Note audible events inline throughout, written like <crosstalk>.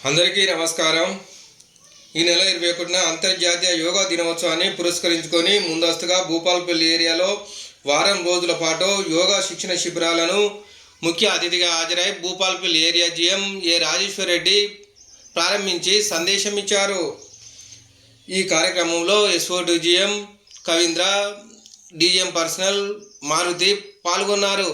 అందరికీ నమస్కారం. ఈ నెల ఇరవై ఒకటిన అంతర్జాతీయ యోగా దినోత్సవాన్ని పురస్కరించుకొని ముందస్తుగా భూపాల్పల్లి ఏరియాలో వారం రోజుల పాటు యోగా శిక్షణ శిబిరాలను ముఖ్య అతిథిగా హాజరై Bhupalpally area GM A Rajeshwar Reddy ప్రారంభించి సందేశం ఇచ్చారు. ఈ కార్యక్రమంలో SO to GM Kavindra DGM personnel Maruthi పాల్గొన్నారు.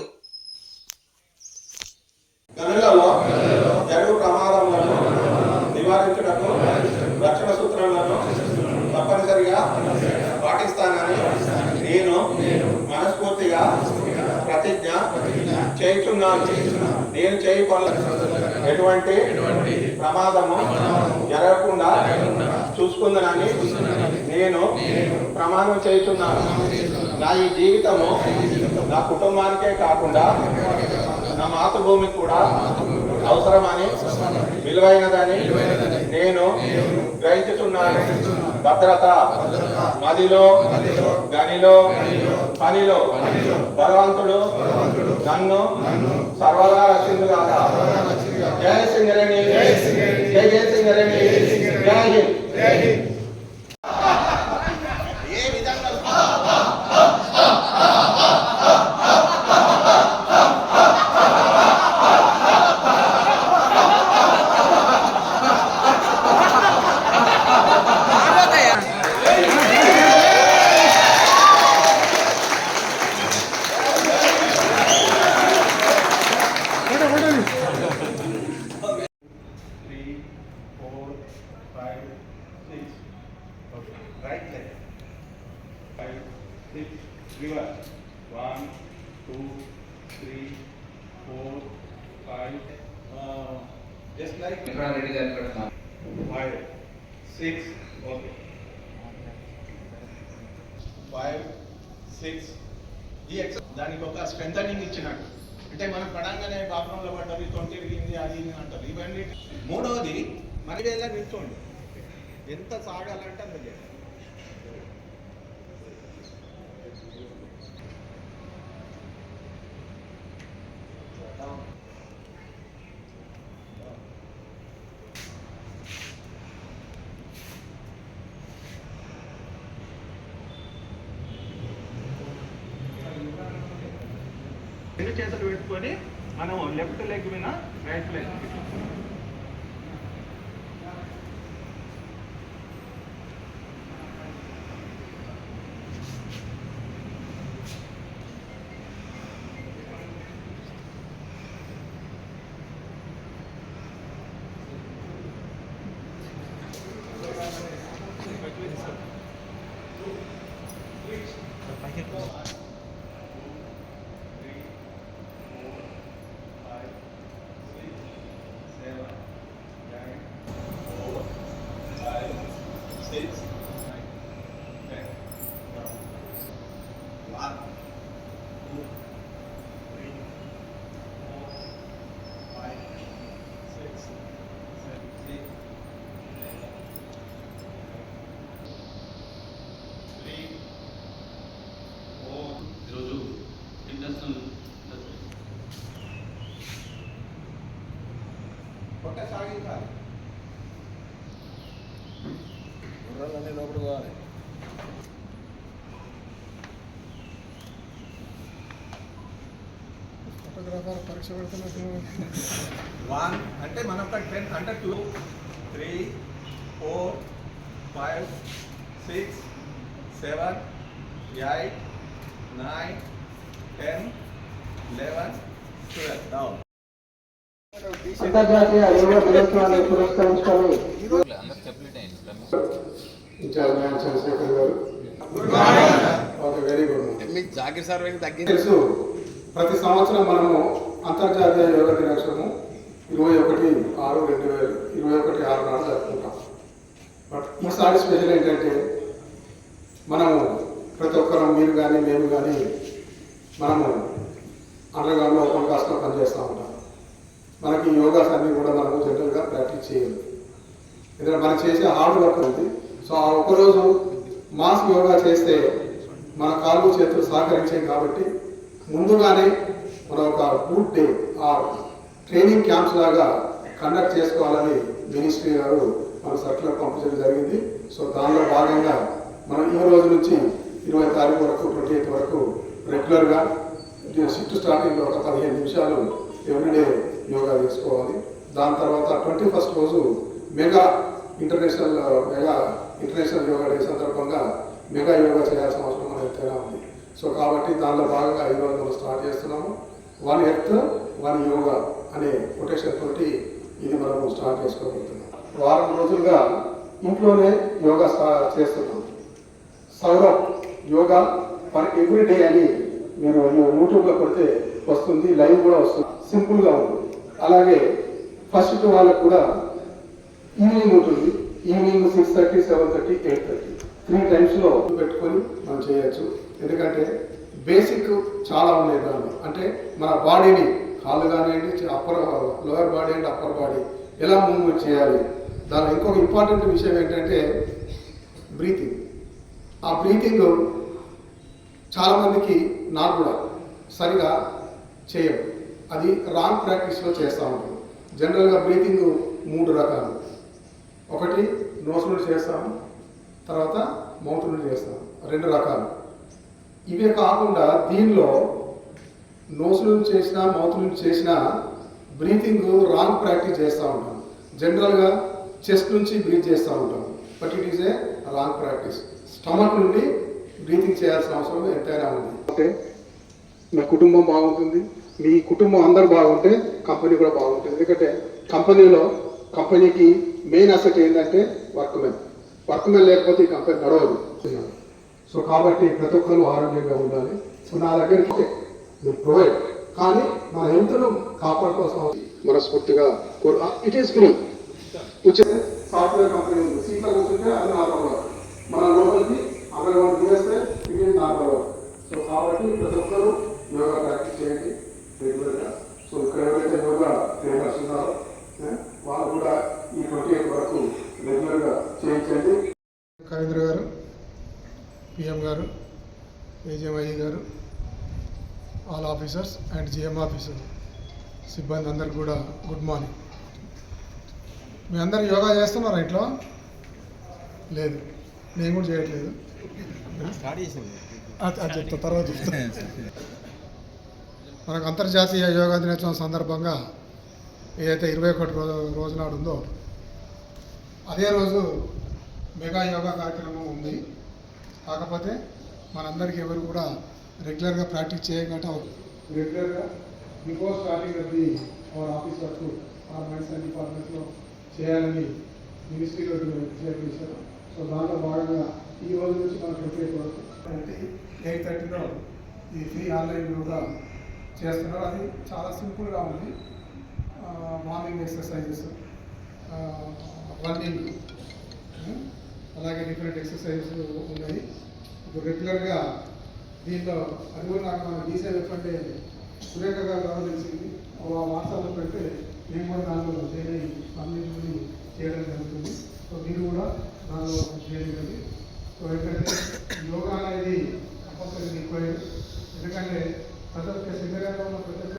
నివారించుటకు రక్షణ సూత్రాలను తప్పనిసరిగా పాటిస్తానని నేను మనస్ఫూర్తిగా ప్రతిజ్ఞ చేయుచున్నాను. నేను చేయి ఎటువంటి ప్రమాదము జరగకుండా చూసుకుందనని నేను ప్రమాణం చేయుచున్నాను. నా ఈ జీవితము నా కుటుంబానికే కాకుండా నా మాతృభూమికి కూడా అవసరమని విలువైనదని నేను గ్రహించుతున్నాను. భద్రత మదిలో గనిలో పనిలో. భగవంతుడు నన్ను సర్వదా రక్షించుగాక జయ సింగరేణి జయ జయ సింగరేణి జయ Hind. Three, four, five. Uh, just like Reddy గారు పెడుతున్నాను five, six, okay. Five, six. ఈ ఎక్స దానికి ఒక స్ట్రెంథనింగ్ ఇచ్చినట్టు అంటే మనం పడంగానే బాత్రూంలో పడ్డది తొంటి తిరిగింది అది ఇది అంటారు ఇవన్నీ మూడవది మరి వేళ నిల్చోండి ఎంత సాగాలంటే అంత చేయాలి రెండు చేతులు పెట్టుకొని మనం లెఫ్ట్ లెగ్ మీద రైట్ లెగ్ States గుర్రాలన్నీ లోపల పోవాలి. ఫోటోగ్రాఫర్ పరీక్ష పెడుతున్నట్టు. వన్ అంటే మనం ఒక టెన్ అంటే two three four five six seven eight nine ten eleven twelve. Down. అంతర్జాతీయ యోగా దినోత్సవాన్ని పురస్కరించుకొని అందరు చెప్పలేట్ అయింది ఇన్ఛార్జ్ మ్యాన్ చంద్రశేఖర్ గారు. Okay very good. మీకు జాకిర్ సార్ తెలుసు ప్రతి సంవత్సరం మనము అంతర్జాతీయ యోగా దినోత్సవము ఇరవై ఒకటి ఆరు రెండు వేల ఇరవై ఒకటి ఆరు నాడు జరుపుకుంటాం. బట్ ఈసారి స్పెషల్ ఏంటంటే మనము ప్రతి ఒక్కరం మీరు కానీ మేము కానీ మనము అండర్గ్రౌండ్లో ఓపెన్ కాస్ట్లో పనిచేస్తూ ఉంటాం. మనకి యోగాస్ అన్నీ కూడా మనము జనరల్గా ప్రాక్టీస్ చేయాలి. ఎందుకంటే మనం చేసే హార్డ్ వర్క్ ఉంది. సో ఆ ఒక్కరోజు యోగా చేస్తే మన కాళ్ళు చేతులు సహకరించాయి కాబట్టి ముందుగానే మన ఒక గుడ్ డే ఆ ట్రైనింగ్ క్యాంప్స్ లాగా కండక్ట్ చేసుకోవాలని మినిస్ట్రీ గారు మన సర్కులర్ పంపించడం జరిగింది. సో దానిలో భాగంగా మనం ఈ రోజు నుంచి ఇరవై తారీఖు వరకు ట్వంటీ ఎయిత్ వరకు రెగ్యులర్గా షిఫ్ట్ స్టార్టింగ్లో ఒక పదిహేను నిమిషాలు ఎవ్రీడే యోగా చేసుకోవాలి. దాని తర్వాత ట్వంటీ ఫస్ట్ రోజు mega international mega international yoga day సందర్భంగా మెగా యోగా చేయాల్సిన అవసరం మనకు ఎంతైనా ఉంది. సో కాబట్టి దానిలో భాగంగా ఈరోజు మనం స్టార్ట్ చేస్తున్నాము. వన్ హెల్త్ వన్ యోగా అనే కొటేషన్ తోటి ఇది మనము స్టార్ట్ చేసుకోబోతున్నాం. వారం రోజులుగా ఇంట్లోనే యోగా స్టా- చేస్తున్నాం. Saurav yoga for every day అని మీరు యూట్యూబ్లో కొడితే వస్తుంది లైవ్ కూడా వస్తుంది. సింపుల్గా ఉంటుంది అలాగే ఫస్ట్ వాళ్ళకు కూడా ఈవినింగ్ ఉంటుంది. Evening six thirty seven thirty eight thirty. Three టైమ్స్లో పెట్టుకొని మనం చేయొచ్చు. ఎందుకంటే బేసిక్ చాలా ఉన్నాయి దానిలో. అంటే మన బాడీని కాళ్ళు కానివ్వండి upper lower body and upper body ఎలా మూవ్మెంట్ చేయాలి. దానిలో ఇంకొక ఇంపార్టెంట్ విషయం ఏంటంటే బ్రీతింగ్ ఆ బ్రీతింగ్ చాలామందికి నాకు కూడా సరిగా చేయడం అది రాంగ్ ప్రాక్టీస్లో చేస్తూ ఉంటాం జనరల్గా బ్రీతింగ్ మూడు రకాలు. ఒకటి నోస్ నుండి చేస్తాము తర్వాత మౌత్ నుండి చేస్తాము. రెండు రకాలు. ఇవే కాకుండా దీనిలో నోస్ నుంచి చేసిన మౌత్ నుంచి చేసిన బ్రీతింగ్ రాంగ్ ప్రాక్టీస్ చేస్తూ ఉంటాం. జనరల్గా చెస్ట్ నుంచి బ్రీత్ చేస్తూ ఉంటాం. But it is a wrong practice. Stomach నుండి బ్రీతింగ్ చేయాల్సిన అవసరం ఎంతైనా ఉంది. ఓకే. నా కుటుంబం బాగుంటుంది. మీ కుటుంబం అందరు బాగుంటే కంపెనీ కూడా బాగుంటుంది. ఎందుకంటే కంపెనీలో కంపెనీకి మెయిన్ అసెట్ ఏంటంటే వర్క్ మెన్ వర్క్ మెన్ లేకపోతే ఈ కంపెనీ నడవదు. సో కాబట్టి ప్రతి ఒక్కరు ఆరోగ్యంగా ఉండాలి. సో నా దగ్గరికి ప్రొవైడ్ కానీ మన హెల్త్ను కాపాడుకోవాల్సిన మనస్ఫూర్తిగా ఇట్ ఈస్ ఫ్రీ ఉచిత సాఫ్ట్వేర్ కంపెనీ ఉంది. సీట్లో కూర్చుంటే అది నార్మల్ వర్క్ మన లోపలికి అక్కడ మనం చేస్తే it is normal work so కాబట్టి ప్రతి ఒక్కరూ యోగా ప్రాక్టీస్ చేయండి రెగ్యులర్గా సో ఇక్కడ ఎవరైతే యోగా ట్రైనర్స్ ఉన్నారో ఏ, వాళ్ళు కూడా ఈ ట్వంటీ ఎయిట్ వరకు రెగ్యులర్గా చేయించండి కవీంద్ర గారు పిఎం గారు ఏజీఎంఐ గారు all officers and GM officer సిబ్బంది అందరికి కూడా గుడ్ మార్నింగ్. మీ అందరు యోగా చేస్తున్నారా ఇంట్లో? లేదు. నేను కూడా చేయట్లేదు. చెప్తా తర్వాత <laughs> మనకు అంతర్జాతీయ యోగా దినోత్సవం సందర్భంగా ఏదైతే ఇరవై ఒకటి రోజు రోజు నాడు ఉందో అదే రోజు మెగా యోగా కార్యక్రమం ఉంది. కాకపోతే మనందరికీ ఎవరు కూడా రెగ్యులర్గా ప్రాక్టీస్ చేయగట రెగ్యులర్గా before starting of the our office work ఆ మెడిసిన్ డిపార్ట్మెంట్లో చేయాలని మినిస్ట్రీలో చేశారు. సో దాంట్లో భాగంగా ఈ రోజు నుంచి మనం ప్రిపేర్ వరకు ఎయిట్ థర్టీలో ఈ ఫ్రీ ఆన్లైన్ యోగా చేస్తున్నారు. అది చాలా సింపుల్గా ఉంది. మార్నింగ్ ఎక్సర్సైజెస్ రన్నింగ్ అలాగే డిఫరెంట్ ఎక్సర్సైజెస్ ఉన్నాయి. ఇప్పుడు రెగ్యులర్గా దీంట్లో అది కూడా నాకు మన డీసీఎఫ్ అంటే సురేఖ గారు రావడం తెలిసింది వాట్సాప్లో పెడితే నేను కూడా దానిలో చేరి అన్నింటిని చేయడం జరుగుతుంది. సో మీరు కూడా దానిలో చేయండి సో ఏంటంటే యోగా అనేది కంపల్సరీ రిక్వైర్డ్ ఎందుకంటే ప్రతి ఒక్క శరీరంలో ఉన్న ప్రతి